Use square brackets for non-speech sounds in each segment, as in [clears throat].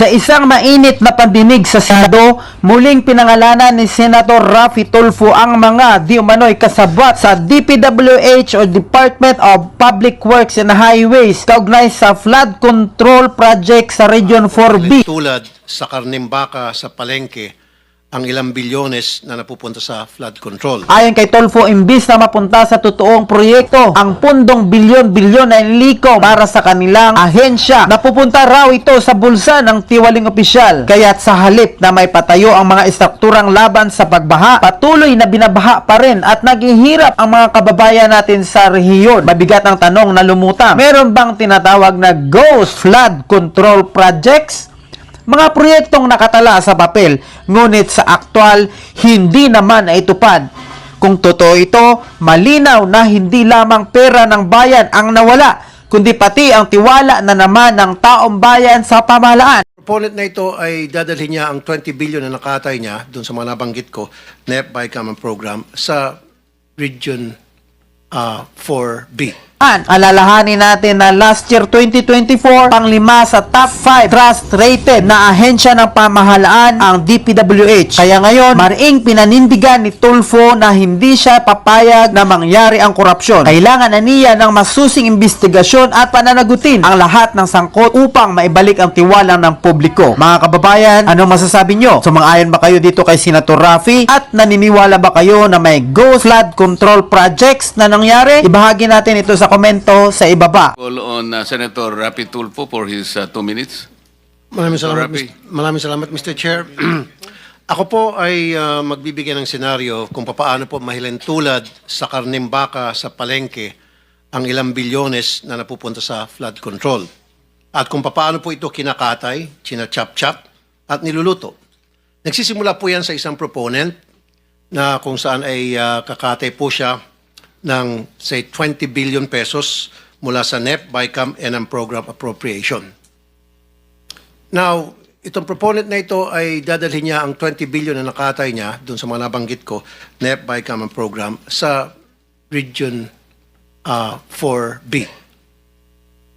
Sa isang mainit na pandinig sa Senado, muling pinangalanan ni Senator Raffy Tulfo ang mga di umano'y kasabwat sa DPWH o Department of Public Works and Highways kaugnay sa flood control project sa Region 4B. Tulad sa Karnimbaka sa Palengke, ang ilang bilyones na napupunta sa flood control. Ayon kay Tolfo, imbis na mapunta sa totoong proyekto, ang pundong bilyon-bilyon na inliko para sa kanilang ahensya. Napupunta raw ito sa bulsa ng tiwaling opisyal. Kaya't sa halip na may patayo ang mga estrukturang laban sa pagbaha, patuloy na binabaha pa rin at naghihirap ang mga kababayan natin sa rehiyon. Mabigat ang tanong na lumutang, meron bang tinatawag na ghost flood control projects? Mga proyektong nakatala sa papel, ngunit sa aktwal, hindi naman ay tupad. Kung totoo ito, malinaw na hindi lamang pera ng bayan ang nawala, kundi pati ang tiwala na naman ng taong bayan sa pamahalaan. Proponent na ito ay dadalhin niya ang 20 billion na nakatay niya doon sa mga nabanggit ko, NEP by Common Program, sa Region ah, 4B. An, alalahanin natin na last year 2024, panglima sa top 5 trust rated na ahensya ng pamahalaan ang DPWH. Kaya ngayon, mariing pinanindigan ni Tulfo na hindi siya papayag na mangyari ang korupsyon. Kailangan na niya ng masusing investigasyon at pananagutin ang lahat ng sangkot upang maibalik ang tiwala ng publiko. Mga kababayan, anong masasabi nyo? Sumang-ayon ba kayo dito kay Senator Rafi? At naniniwala ba kayo na may ghost flood control projects na nangyari? Ibahagi natin ito sa komento sa ibaba. Call on uh, Senator Rapi Tulfo for his uh, two minutes. Maraming salamat. Mis- maraming salamat Mr. Chair. [clears throat] Ako po ay ah, magbibigay ng senaryo kung paano po mahilentulad sa Karnimbaka sa Palengke ang ilang bilyones na napupunta sa flood control. At kung paano po ito kinakatay, china-chop-chop, at niluluto. Nagsisimula po yan sa isang proponent na kung saan ay ah, kakatay po siya ng say 20 billion pesos mula sa NEP, BICAM, and ang program appropriation. Now, itong proponent na ito ay dadalhin niya ang 20 billion na nakatay niya doon sa mga nabanggit ko, NEP by Common Program, sa Region ah, 4B.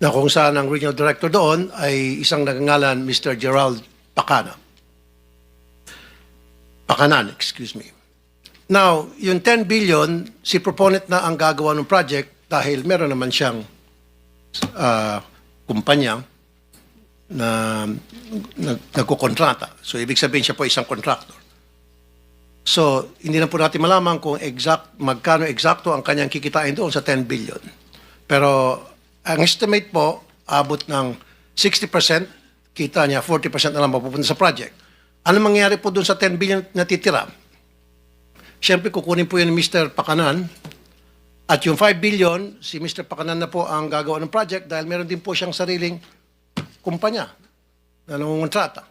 Na kung saan ang regional director doon ay isang nagangalan Mr. Gerald Pacana. Pakanan, excuse me. Now, yung 10 billion, si proponent na ang gagawa ng project dahil meron naman siyang ah, kumpanya na nag, nagkukontrata. So, ibig sabihin siya po isang contractor. So, hindi na po natin malaman kung exact, magkano eksakto ang kanyang kikitain doon sa 10 billion. Pero, ang estimate po, abot ng 60% kita niya, 40% na lang mapupunta sa project. Ano mangyayari po doon sa 10 billion na titira? Siyempre, kukunin po yun ni Mr. Pakanan. At yung 5 billion, si Mr. Pakanan na po ang gagawa ng project dahil meron din po siyang sariling kumpanya na nangungontrata.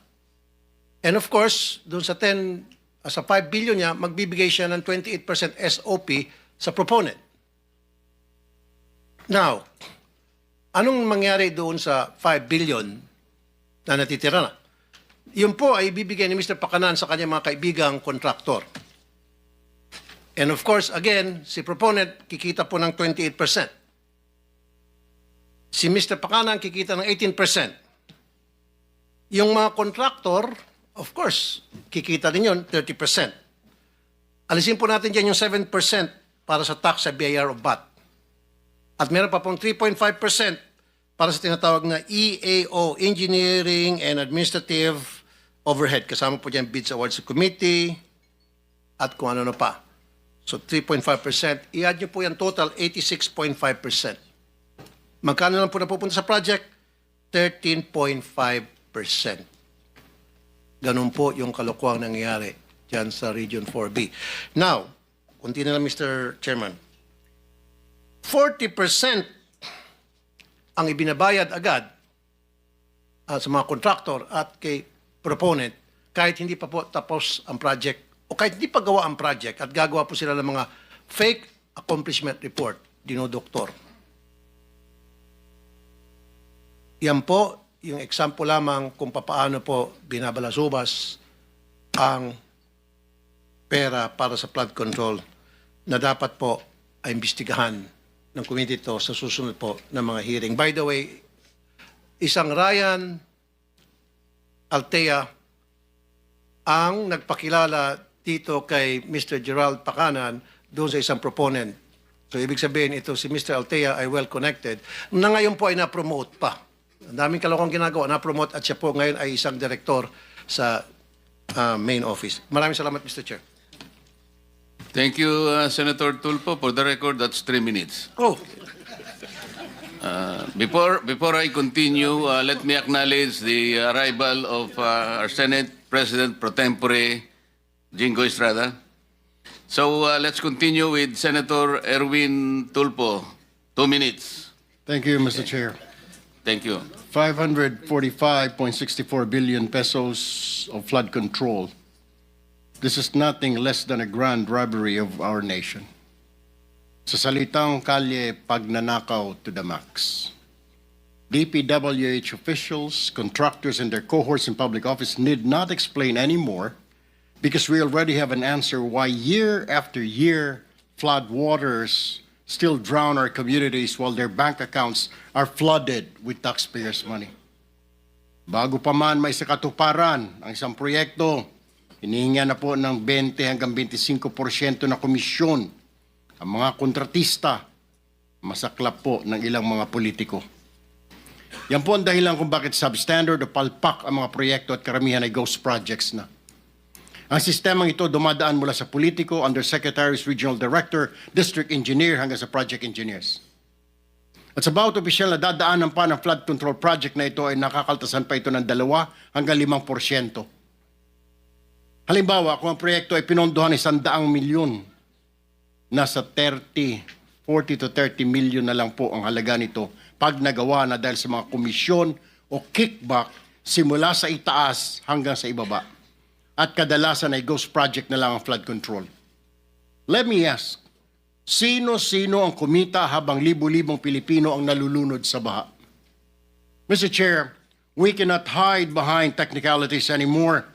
And of course, doon sa 10, uh, sa 5 billion niya, magbibigay siya ng 28% SOP sa proponent. Now, anong mangyari doon sa 5 billion na natitira na? Yun po ay bibigay ni Mr. Pakanan sa kanyang mga kaibigang kontraktor. And of course, again, si proponent kikita po ng 28%. Si Mr. Pakanan kikita ng 18%. Yung mga contractor, of course, kikita din yun, 30%. Alisin po natin dyan yung 7% para sa tax sa BIR o VAT. At meron pa pong 3.5% para sa tinatawag na EAO, Engineering and Administrative Overhead. Kasama po dyan bids awards committee at kung ano na pa. So 3.5%. I-add nyo po yan total, 86.5%. Magkano lang po napupunta sa project? 13.5%. Ganun po yung kalokohang nangyayari dyan sa Region 4B. Now, kunti na lang Mr. Chairman. 40% ang ibinabayad agad ah, sa mga contractor at kay proponent kahit hindi pa po tapos ang project o kahit hindi pa gawa ang project at gagawa po sila ng mga fake accomplishment report, dinodoktor. Yan po yung example lamang kung papaano po binabalasubas ang pera para sa flood control na dapat po ay imbestigahan ng committee to sa susunod po ng mga hearing. By the way, isang Ryan Altea ang nagpakilala dito kay Mr. Gerald Pakanan doon sa isang proponent. So ibig sabihin ito si Mr. Altea ay well connected na ngayon po ay na-promote pa. Ang daming kalokong ginagawa, na-promote at siya po ngayon ay isang direktor sa ah, main office. Maraming salamat Mr. Chair. Thank you, uh, Senator Tulfo. For the record, that's three minutes. Oh, Uh, before before I continue, uh, let me acknowledge the arrival of uh, our Senate President pro tempore, Jingo Estrada. So uh, let's continue with Senator Erwin Tulpo. Two minutes. Thank you, Mr. Chair. Thank you. 545.64 billion pesos of flood control. This is nothing less than a grand robbery of our nation. Sa salitang kalye, pagnanakaw to the max. DPWH officials, contractors, and their cohorts in public office need not explain anymore because we already have an answer why year after year flood waters still drown our communities while their bank accounts are flooded with taxpayers' money. Bago pa man may sakatuparan ang isang proyekto, hinihinga na po ng 20 hanggang 25% na komisyon ang mga kontratista, masaklap po ng ilang mga politiko. Yan po ang dahilan kung bakit substandard o palpak ang mga proyekto at karamihan ay ghost projects na. Ang sistemang ito dumadaan mula sa politiko, undersecretaries, regional director, district engineer hanggang sa project engineers. At sa bawat opisyal na dadaanan pa ng flood control project na ito ay nakakaltasan pa ito ng dalawa hanggang limang porsyento. Halimbawa, kung ang proyekto ay pinondohan isang daang milyon, nasa 30, 40 to 30 million na lang po ang halaga nito pag nagawa na dahil sa mga komisyon o kickback simula sa itaas hanggang sa ibaba. At kadalasan ay ghost project na lang ang flood control. Let me ask, sino-sino ang kumita habang libu-libong Pilipino ang nalulunod sa baha? Mr. Chair, we cannot hide behind technicalities anymore.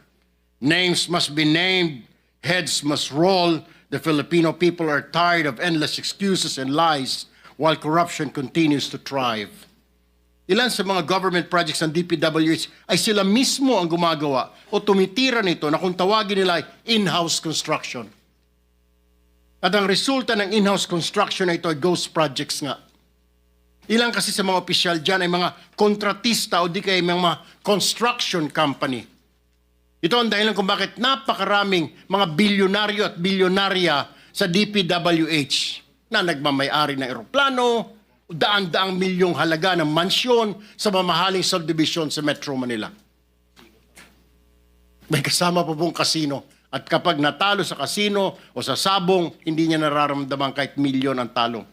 Names must be named, heads must roll. The Filipino people are tired of endless excuses and lies while corruption continues to thrive. Ilan sa mga government projects ng DPWH ay sila mismo ang gumagawa o tumitira nito na kung tawagin nila ay in-house construction. At ang resulta ng in-house construction na ito ay ghost projects nga. Ilan kasi sa mga opisyal dyan ay mga kontratista o di kaya mga construction company. Ito ang dahilan kung bakit napakaraming mga bilyonaryo at bilyonarya sa DPWH na nagmamayari ng eroplano, daan-daang milyong halaga ng mansyon sa mamahaling subdivision sa Metro Manila. May kasama pa pong kasino. At kapag natalo sa kasino o sa sabong, hindi niya nararamdaman kahit milyon ang talo.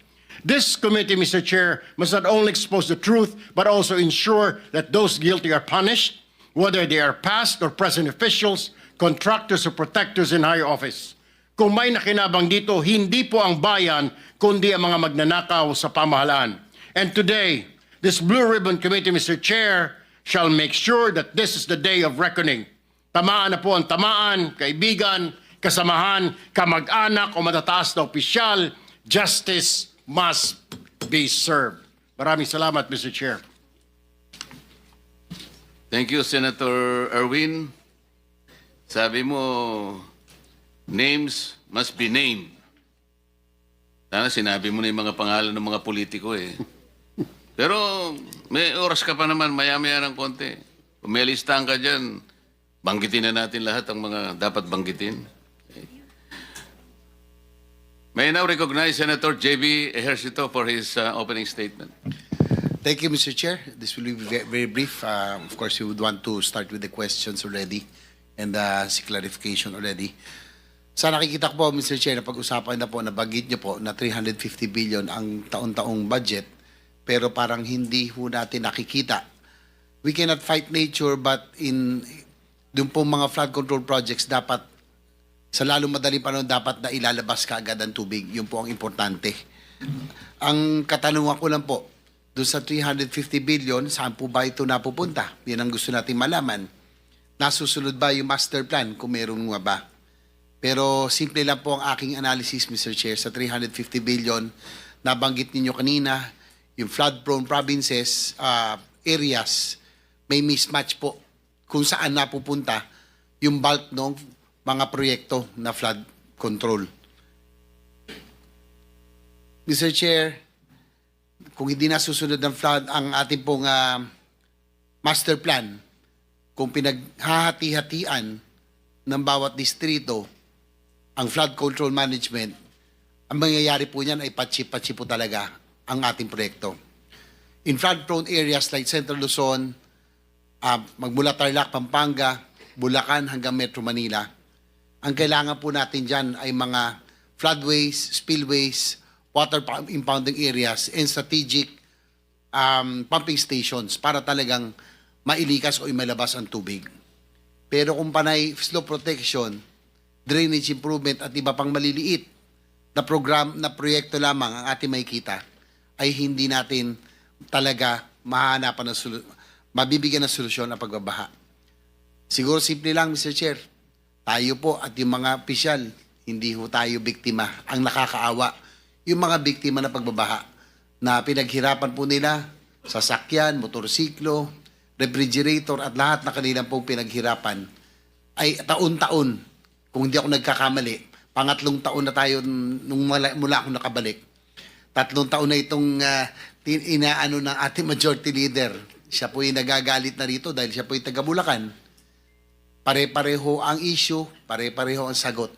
This committee, Mr. Chair, must not only expose the truth, but also ensure that those guilty are punished, whether they are past or present officials, contractors or protectors in higher office. Kung may nakinabang dito, hindi po ang bayan, kundi ang mga magnanakaw sa pamahalaan. And today, this Blue Ribbon Committee, Mr. Chair, shall make sure that this is the day of reckoning. Tamaan na po ang tamaan, kaibigan, kasamahan, kamag-anak o matataas na opisyal. Justice must be served. Maraming salamat, Mr. Chair. Thank you, Senator Erwin. Sabi mo, names must be named. Sana sinabi mo na yung mga pangalan ng mga politiko eh. [laughs] Pero may oras ka pa naman, maya-maya ng konti. Kung may listahan ka dyan, banggitin na natin lahat ang mga dapat banggitin. May I now recognize Senator J.B. Ejercito for his uh, opening statement. Thank you, Mr. Chair. This will be ve- very brief. Uh, Of course, we would want to start with the questions already and uh, si clarification already. Sa nakikita ko po, Mr. Chair, na pag-usapan na po, nabagit niyo po na 350 billion ang taon-taong budget, pero parang hindi ho natin nakikita. We cannot fight nature, but in doon po mga flood control projects, dapat sa lalong madaling panahon, dapat na ilalabas ka agad ang tubig. Yun po ang importante. Ang katanungan ko lang po, doon sa 350 billion, saan po ba ito napupunta? Yan ang gusto natin malaman. Nasusunod ba yung master plan kung meron nga ba? Pero simple lang po ang aking analysis, Mr. Chair, sa 350 billion, nabanggit ninyo kanina, yung flood-prone provinces, uh, areas, may mismatch po kung saan napupunta yung bulk ng mga proyekto na flood control. Mr. Chair, kung hindi nasusunod ng flood ang ating pong ah, master plan, kung pinaghahati-hatian ng bawat distrito ang flood control management, ang mangyayari po niyan ay patsi-patsi po talaga ang ating proyekto. In flood-prone areas like Central Luzon, ah, magmula Tarlac, Pampanga, Bulacan hanggang Metro Manila, ang kailangan po natin dyan ay mga floodways, spillways, water impounding areas, and strategic um, pumping stations para talagang mailikas o imalabas ang tubig. Pero kung panay slow protection, drainage improvement at iba pang maliliit na program na proyekto lamang ang ating makikita ay hindi natin talaga mahanapan ng solu- mabibigyan ng solusyon ang pagbabaha. Siguro simple lang, Mr. Chair. Tayo po at yung mga opisyal, hindi ho tayo biktima. Ang nakakaawa, yung mga biktima na pagbabaha na pinaghirapan po nila sasakyan, motorsiklo, refrigerator at lahat na kanilang pong pinaghirapan ay taon-taon, kung hindi ako nagkakamali, pangatlong taon na tayo nung mula, mula ako nakabalik. Tatlong taon na itong tin- inaano ng ating majority leader. Siya po yung nagagalit na rito dahil siya po yung taga Bulacan. Pare-pareho ang issue, pare-pareho ang sagot.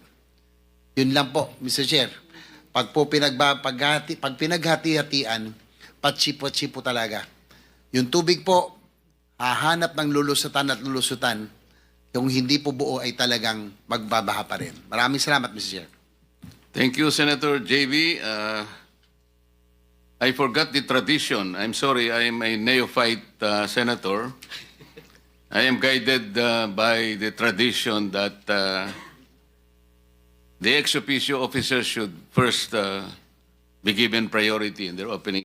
Yun lang po, Mr. Chair. Pag po pinagba, paghati, pag pinaghati-hatian, patsi-patsi po talaga. Yung tubig po, hahanap ng lulusutan at lulusutan. Yung hindi po buo ay talagang magbabaha pa rin. Maraming salamat, Mr. Chair. Thank you, Senator JB. Uh, I forgot the tradition. I'm sorry, I am a neophyte uh, senator. I am guided uh, by the tradition that uh, the ex officio officers should first uh, be given priority in their opening